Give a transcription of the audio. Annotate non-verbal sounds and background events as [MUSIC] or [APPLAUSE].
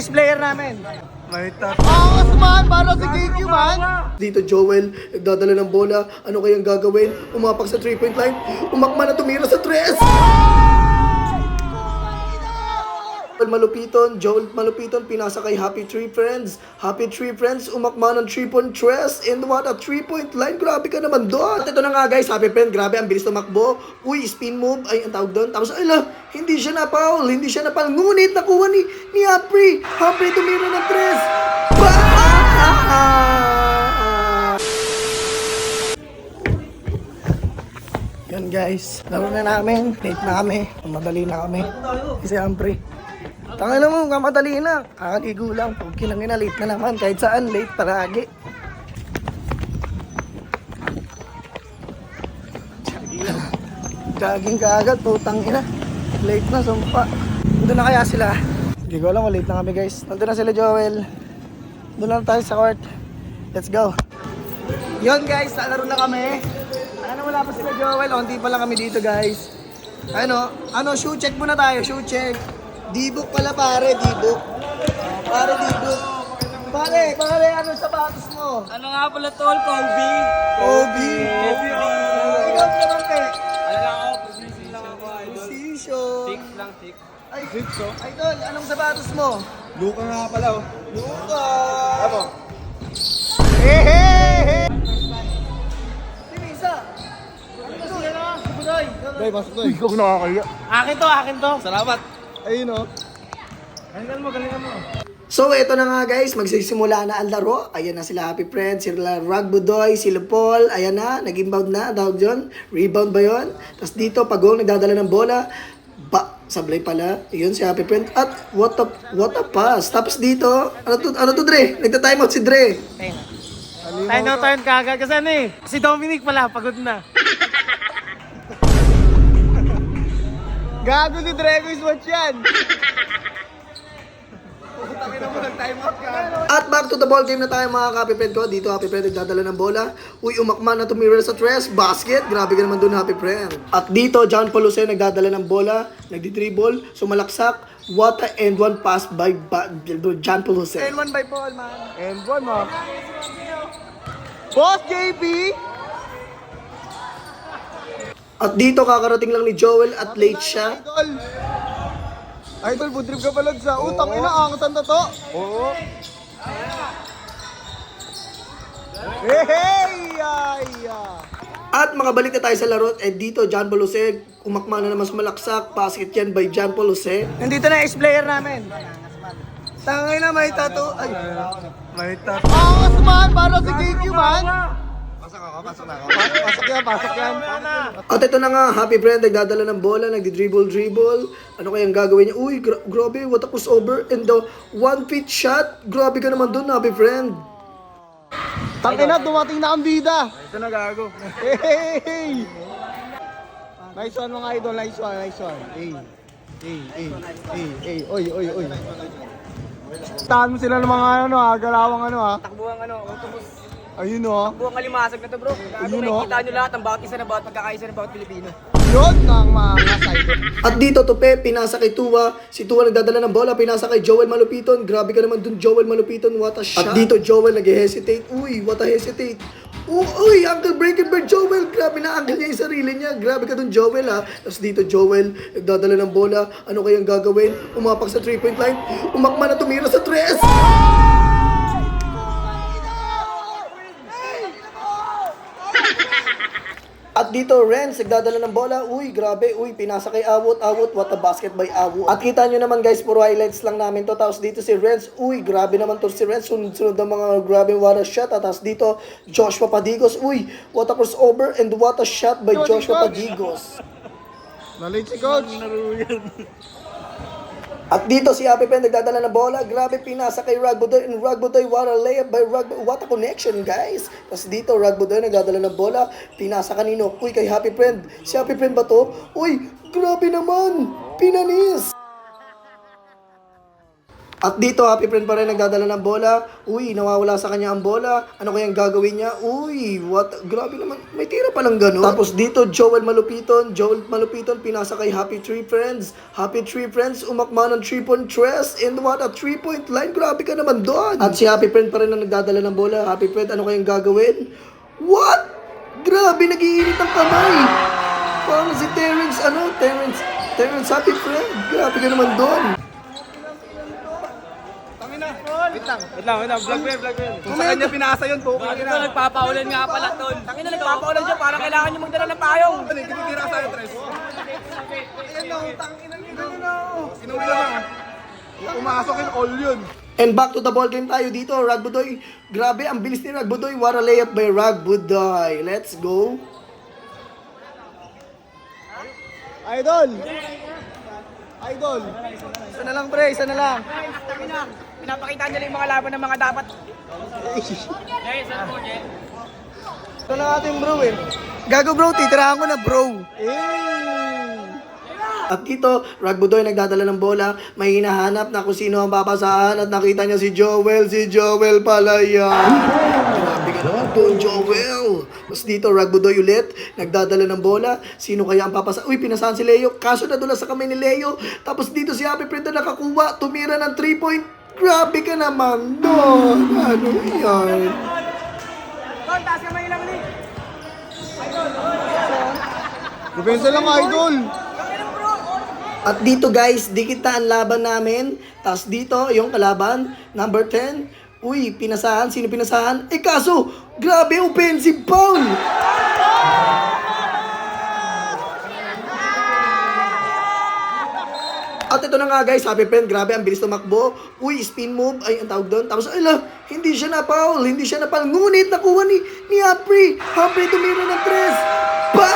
ace player namin. May tat. Angas man, para si KQ man. Dito Joel, nagdadala ng bola. Ano kayang gagawin? Umapak sa 3-point line. Umakma na tumira sa 3. Joel Malupiton, Joel Malupiton, pinasa kay Happy Tree Friends. Happy Tree Friends, umakma ng 3-point tres. And what a 3-point line. Grabe ka naman doon. At ito na nga guys, Happy Friend, grabe, ang bilis tumakbo. Uy, spin move, ay, ang tawag doon. Tapos, ay hindi siya na foul, hindi siya na foul. Ngunit, nakuha ni, ni Happy. Happy tumira ng tres. Ba! Yan guys, laro na namin. Late na kami. Madali na kami. Kasi ampre. Tanga na mo, kamadali na. Kakaligo lang. Pag kinangin na, late na naman. Kahit saan, late paragi. Jogging ka agad, putang ina. Late na, sumpa. Nandun na kaya sila. Hindi ko alam late na kami guys. Nandun na sila Joel. Doon lang tayo sa court. Let's go. Yon guys, laro na kami. Ano wala pa sila Joel, onti pa lang kami dito guys. Ano, ano, shoe check muna tayo, shoe check. Dibok pala pare, dibok. Pare, dibok. Pare, pare, ano sapatos mo? Ano nga pala tol, Kobe? Obi. Ikaw naman, pe. Ano lang ako, position lang ako, idol. Position. Six lang, six. Ay, Idol, anong sapatos mo? Luka nga pala oh. Luka. Tama. Hey, hey, hey. Timisa. Ano to? Buday. Dahil pasok to eh. Ikaw nakakaya. Akin to, akin to. Salamat. Ayun oh. Galingan mo, galingan mo. So, ito na nga guys, magsisimula na ang laro. Ayan na sila Happy Friends, sila Rag Budoy, sila Paul. Ayan na, nag-inbound na, tawag dyan. Rebound ba yun? Tapos dito, Pagong nagdadala ng bola. Ba, sablay pala. Yun si Happy Friend. At what a, what a pass. Tapos dito, ano to, ano to Dre? Nagta-time out si Dre. Tayo na tayo kagad kasi ano eh. Si Dominic pala, pagod na. [LAUGHS] Gago si Drago is what yan. At back to the ball game na tayo mga Happy Friend ko. Dito Happy Friend nagdadala ng bola. Uy, umakma na tumira sa tres. Basket. Grabe ka naman dun Happy Friend. At dito, John Paul Jose nagdadala ng bola. Nagdi-dribble. Sumalaksak. What a and one pass by ba- John Paul Jose. And one by ball, man. And one oh. Boss JP! At dito kakarating lang ni Joel at late siya. Idol! Idol, budrib ka pala sa utang ina, angatan na to. Oo. Hey, hey! Ay, ah. At makabalik na tayo sa laro. Eh dito, John Paul Jose. Umakma na naman sa malaksak. Basket yan by John Paul Jose. Nandito na ace player namin. Tangay na may tato. Ay, May tat. Angas man, para si KQ man. Pasok ako, pasok na ako. Pasok yan, pasok yan. At ito na nga, Happy Friend, nagdadala ng bola, nagdi-dribble-dribble. Ano kayang gagawin niya? Uy, gra- grabe, what a crossover. And the one feet shot. Grabe ka naman dun, Happy Friend. Tangina, dumating na ang bida. Ito na gago. Hey, hey! Nice one mga idol, nice one, nice one. Hey, hey, hey, hey, hey, oy, oy, oy. Tahan mo sila ng mga ano ha, galawang ano ha. Takbuhan ano, autobus. Ayun oh. Buong kalimasag na to bro. Gago, Ayun, oh. makikita nyo lahat ang bawat isa na bawat pagkakaisa ng bawat Pilipino. Yun ang mga idol. At dito, Tupe, pinasa kay Tua. Si Tua nagdadala ng bola, pinasa kay Joel Malupiton. Grabe ka naman dun, Joel Malupiton. What a shot. At dito, Joel nag-hesitate. Uy, what a hesitate. Oh, uy, Uncle Breakenberg Joel. Grabe na uncle niya yung sarili niya. Grabe ka dun, Joel, ha. Tapos dito, Joel, nagdadala ng bola. Ano kayang gagawin? Umapak sa three-point line. Umakma na tumira sa tres. At dito, Renz, nagdadala ng bola. Uy, grabe. Uy, pinasa kay Awot. Awot, what a basket by Awot. At kita nyo naman guys, puro highlights lang namin to. Tapos dito si Renz. Uy, grabe naman to si Renz. Sunod-sunod ng mga grabe what a shot. At tapos dito, Joshua Padigos. Uy, what a crossover and what a shot by Joshua Padigos. Nalit si coach. At dito si Happy Pen nagdadala ng bola. Grabe pinasa kay Ragbudoy. And Ragbudoy, what a layup by Ragbudoy. What a connection, guys. Tapos dito, Ragbudoy nagdadala ng bola. Pinasa kanino? Uy, kay Happy Friend. Si Happy Friend ba to? Uy, grabe naman. Pinanis. At dito, happy friend pa rin nagdadala ng bola. Uy, nawawala sa kanya ang bola. Ano kayang gagawin niya? Uy, what? Grabe naman. May tira palang ganun. Tapos dito, Joel Malupiton. Joel Malupiton, pinasa kay Happy Tree Friends. Happy Tree Friends, umakma ng 3-point tres. And what a 3-point line. Grabe ka naman doon. At si Happy Friend pa rin ang nagdadala ng bola. Happy Friend, ano kayang gagawin? What? Grabe, nagiinit ang kamay. Parang si Terrence, ano? Terrence, Terrence Happy Friend. Grabe ka naman doon. Wait lang, wait lang, vlog mo vlog mo. Kung sa kanya pinasa yun, po. Bakit ito nagpapaulan nga pala tol? Tangin na nagpapaulan siya, parang kailangan niyo magdala ng payong. Tinitira sa akin, Tres. Ayan na, tangin na na. Inuwi na lang. Pumasok yun, all yun. And back to the ball game tayo dito, Ragbudoy. Grabe, ang bilis ni Ragbudoy. What a layup by Ragbudoy. Let's go. Idol! Idol! Isa na lang, pre. Isa na lang. Tangin na. Pinapakita niya lang yung mga laban ng mga dapat. Ito na ating bro eh. Gago bro, titirahan ko na bro. At dito, Ragbudoy nagdadala ng bola, may hinahanap na kung sino ang babasahan at nakita niya si Joel, si Joel pala yan. Grabe ka naman Joel. Tapos dito, Ragbudoy ulit, nagdadala ng bola, sino kaya ang papasa? Uy, pinasahan si Leo, kaso nadula sa kamay ni Leo. Tapos dito si Happy Friend na nakakuha, tumira ng 3 point. Grabe ka naman doon. Ano yan? Tol, taas lang ulit. Depensa lang, Idol! At dito guys, dikit na ang laban namin. Tapos dito, yung kalaban, number 10. Uy, pinasahan. Sino pinasahan? Eh kaso, grabe, offensive foul! At ito na nga guys, happy friend, grabe ang bilis tumakbo. Uy, spin move, ay ang tawag doon. Tapos, ala, hindi siya na foul, hindi siya na foul. Ngunit nakuha ni, ni Apri. Apri tumira ng tres. Pa!